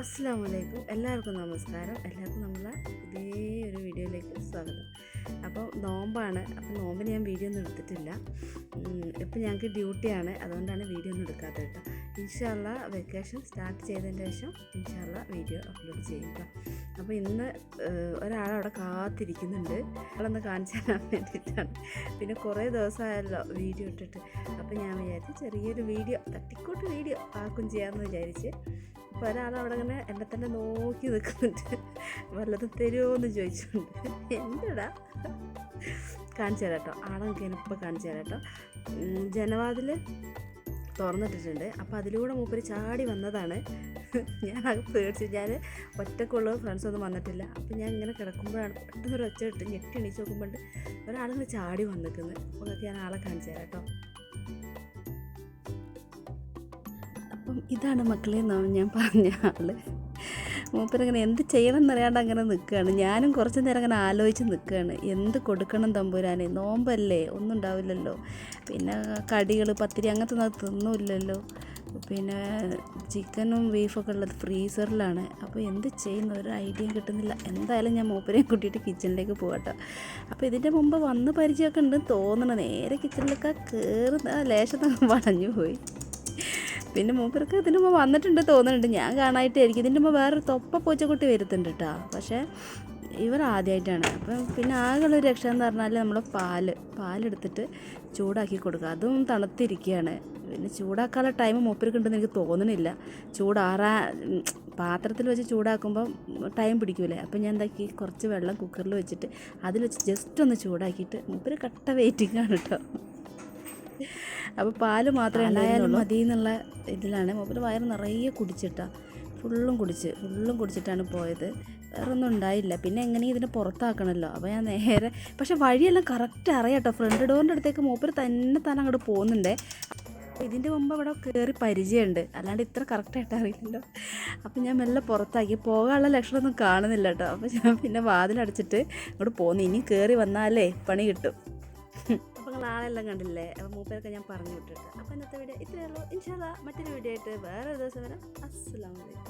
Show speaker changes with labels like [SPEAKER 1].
[SPEAKER 1] അസ്സാം വലൈക്കും എല്ലാവർക്കും നമസ്കാരം. എല്ലാവർക്കും നമ്മളെ ഇതേ ഒരു വീഡിയോയിലേക്ക് സ്വാഗതം. അപ്പോൾ നോമ്പാണ്. അപ്പോൾ നോമ്പിന് ഞാൻ വീഡിയോ ഒന്നും എടുത്തിട്ടില്ല. ഇപ്പം ഞങ്ങൾക്ക് ഡ്യൂട്ടിയാണ്. അതുകൊണ്ടാണ് വീഡിയോ ഒന്നും എടുക്കാത്തത് കേട്ടോ. ഇൻഷാല്ല വെക്കേഷൻ സ്റ്റാർട്ട് ചെയ്തതിന് ശേഷം ഇൻഷാല്ല വീഡിയോ അപ്ലോഡ് ചെയ്യും കേട്ടോ. അപ്പോൾ ഇന്ന് ഒരാളവിടെ കാത്തിരിക്കുന്നുണ്ട്. അവളൊന്ന് കാണിച്ചു തരാൻ വേണ്ടിയിട്ടാണ്. പിന്നെ കുറേ ദിവസമായല്ലോ വീഡിയോ ഇട്ടിട്ട്. അപ്പോൾ ഞാൻ വിചാരിച്ചു ചെറിയൊരു വീഡിയോ തട്ടിക്കോട്ട് വീഡിയോ ആക്കും ചെയ്യാമെന്ന് വിചാരിച്ച് അപ്പോൾ ഒരാൾ അവിടെ ഇങ്ങനെ എന്നെ തന്നെ നോക്കി നിൽക്കുന്നുണ്ട് വല്ലതും തരുമോ എന്ന് ചോദിച്ചുകൊണ്ട് എന്തടാ? കാണിച്ചു തരാം കേട്ടോ. ആളെ ഇപ്പോൾ കാണിച്ചു തരാം കേട്ടോ. ജനവാതിൽ തുറന്നിട്ടിട്ടുണ്ട്. അപ്പോൾ അതിലൂടെ മൂപ്പര് ചാടി വന്നതാണ്. ഞാൻ അത് പേടിച്ചു. ഞാൻ ഒറ്റക്കുള്ള ഫ്രണ്ട്സൊന്നും വന്നിട്ടില്ല. അപ്പോൾ ഞാൻ ഇങ്ങനെ കിടക്കുമ്പോഴാണ് പെട്ടെന്ന് ഒരു ഒച്ച ഇട്ട് ഞെട്ടി എണീച്ച് നോക്കുമ്പോൾ ഒരാളിങ്ങനെ ചാടി വന്നിരിക്കുന്നത് അപ്പോൾ ഞാൻ ആളെ കാണിച്ചു തരാം കേട്ടോ. അപ്പം ഇതാണ് മക്കളെ എന്നാണ് ഞാൻ പറഞ്ഞ ആൾ. മൂപ്പരങ്ങനെ എന്ത് ചെയ്യണം എന്നറിയാണ്ട് അങ്ങനെ നിൽക്കുകയാണ്. ഞാനും കുറച്ച് നേരം അങ്ങനെ ആലോചിച്ച് നിൽക്കുകയാണ്. എന്ത് കൊടുക്കണം തമ്പുരാനെ? നോമ്പല്ലേ? ഒന്നും ഉണ്ടാവില്ലല്ലോ. പിന്നെ കടികൾ പത്തിരി അങ്ങനത്തെ തിന്നില്ലല്ലോ. പിന്നെ ചിക്കനും ബീഫൊക്കെ ഉള്ളത് ഫ്രീസറിലാണ്. അപ്പോൾ എന്ത് ചെയ്യുന്ന? ഒരു ഐഡിയ കിട്ടുന്നില്ല. എന്തായാലും ഞാൻ മൂപ്പരെയും കൂട്ടിയിട്ട് കിച്ചണിലേക്ക് പോകട്ടെ. അപ്പോൾ ഇതിന്റെ മുമ്പ് വന്ന് പരിചയമൊക്കെ ഉണ്ട് തോന്നണം. നേരെ കിച്ചണിലൊക്കെ കയറുന്ന ലേശം വളഞ്ഞു പോയി. പിന്നെ മൂപ്പർക്ക് ഇതിന് മുമ്പ് വന്നിട്ടുണ്ട് തോന്നുന്നുണ്ട്. ഞാൻ കാണായിട്ടായിരിക്കും. ഇതിന്റെ മുമ്പ് വേറൊരു തൊപ്പ പൂച്ചക്കുട്ടി വരുത്തുന്നുണ്ട് കേട്ടോ പക്ഷേ ഇവർ ആദ്യമായിട്ടാണ് അപ്പം പിന്നെ ആകെയുള്ള രക്ഷ എന്ന് പറഞ്ഞാൽ നമ്മൾ പാൽ. പാലെടുത്തിട്ട് ചൂടാക്കി കൊടുക്കുക. അതും തണുത്തിരിക്കുകയാണ് പിന്നെ ചൂടാക്കാനുള്ള ടൈം മൂപ്പർക്ക് ഉണ്ടെന്ന് എനിക്ക് തോന്നണില്ല. ചൂടാറാ പാത്രത്തിൽ വെച്ച് ചൂടാക്കുമ്പോൾ ടൈം പിടിക്കൂലേ. അപ്പം ഞാൻ എന്താക്കി കുറച്ച് വെള്ളം കുക്കറിൽ വെച്ചിട്ട് അതിൽ വെച്ച് ജസ്റ്റ് ഒന്ന് ചൂടാക്കിയിട്ട് മൂപ്പർ കട്ട വെയിറ്റിംഗ് ആണ് കേട്ടോ അപ്പോൾ പാൽ മാത്രമേ ഉണ്ടായാലും മതി എന്നുള്ള ഇതിലാണ് മൂപ്പര് വയറ് നിറയെ കുടിച്ചിട്ടാണ് ഫുള്ളും കുടിച്ച് ഫുള്ളും കുടിച്ചിട്ടാണ് പോയത്. വേറെ ഒന്നും ഉണ്ടായില്ല. പിന്നെ എങ്ങനെയും ഇതിനെ പുറത്താക്കണമല്ലോ അപ്പോൾ ഞാൻ നേരെ പക്ഷേ വഴിയെല്ലാം കറക്റ്റ് അറിയാം കേട്ടോ. ഫ്രണ്ട് ഡോറിന്റെ അടുത്തേക്ക് മൂപ്പര് തന്നെ തന്നെ അങ്ങോട്ട് പോകുന്നുണ്ടേ. ഇതിന്റെ മുമ്പ് ഇവിടെ കയറി പരിചയമുണ്ട്. അല്ലാണ്ട് ഇത്ര കറക്റ്റായിട്ട് അറിയില്ലല്ലോ. അപ്പോൾ ഞാൻ മെല്ലെ പുറത്താക്കി. പോകാനുള്ള ലക്ഷണമൊന്നും കാണുന്നില്ല കേട്ടോ. അപ്പോൾ ഞാൻ പിന്നെ വാതിലടച്ചിട്ട് അങ്ങോട്ട് പോന്നു. ഇനി കയറി വന്നാലേ പണി കിട്ടും. അപ്പോൾ ആളെല്ലാം കണ്ടില്ലേ? അപ്പോൾ മൂപ്പരൊക്കെ ഞാൻ പറഞ്ഞു വിട്ടിട്ട് അപ്പോൾ ഇന്നത്തെ വീഡിയോ ഇത്രയേ ഉള്ളൂ. ഇൻഷാല്ല മറ്റൊരു വീഡിയോ ആയിട്ട് വേറെ ഒരു ദിവസം വരാം. അസ്സലാമലൈക്കും